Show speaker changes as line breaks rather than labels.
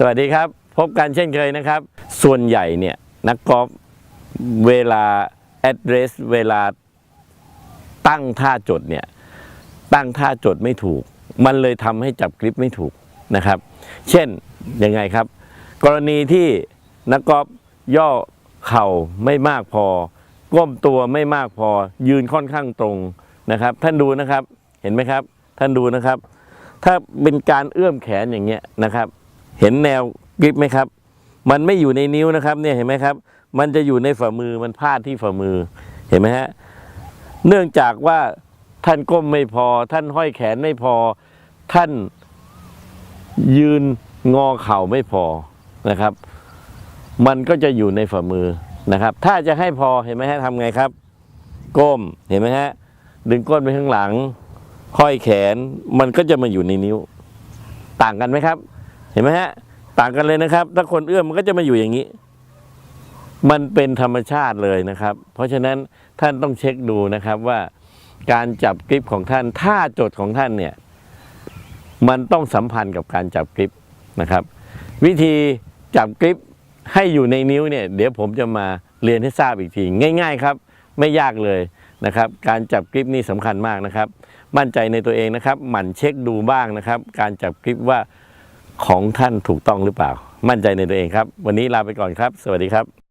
สวัสดีครับ พบกันเช่นเคยนะครับ ส่วนใหญ่เนี่ยนักกอล์ฟเวลา address เวลาตั้งท่าจดเนี่ยตั้งท่าจดไม่ถูก มันเลยทำให้จับกริปไม่ถูกนะครับ เช่นยังไงครับ กรณีที่นักกอล์ฟย่อเข่าไม่มากพอ ก้มตัวไม่มากพอ ยืนค่อนข้างตรงนะครับ ท่านดูนะครับเห็นไหมครับ ท่านดูนะครับ ถ้าเป็นการเอื้อมแขนอย่างเงี้ยนะครับ เห็นแนวกริปไหมครับ มันไม่อยู่ในนิ้วนะครับเนี่ยเห็นไหมครับ มันจะอยู่ในฝ่ามือมันพาดที่ฝ่ามือเห็นไหมฮะเนื่องจากว่าท่านก้มไม่พอ ท่านห้อยแขนไม่พอ ท่านยืนงอเข่าไม่พอนะครับ มันก็จะอยู่ในฝ่ามือนะครับ ถ้าจะให้พอเห็นไหมฮะทำไงครับ ก้มเห็นไหมฮะดึงก้นไปข้างหลังห้อยแขนมันก็จะมาอยู่ในนิ้ว ต่างกันไหมครับ ห็นไหมฮะต่างกันเลยนะครับ ถ้าคนเอื้อมมันก็จะมาอยู่อย่างนี้ มันเป็นธรรมชาติเลยนะครับ เพราะฉะนั้นท่านต้องเช็คดูนะครับว่าการจับกริปของท่านท่าจดของท่านเนี่ย มันต้องสัมพันธ์กับการจับกริปนะครับ วิธีจับกริปให้อยู่ในนิ้วเนี่ย เดี๋ยวผมจะมาเรียนให้ทราบอีกที ง่าย ๆ ครับ ไม่ยากเลยนะครับ การจับกริปนี่สำคัญมากนะครับ มั่นใจในตัวเองนะครับ หมั่นเช็คดูบ้างนะครับ การจับกริปว่า ของท่านถูกต้องหรือเปล่า มั่นใจในตัวเองครับ วันนี้ลาไปก่อนครับ สวัสดีครับ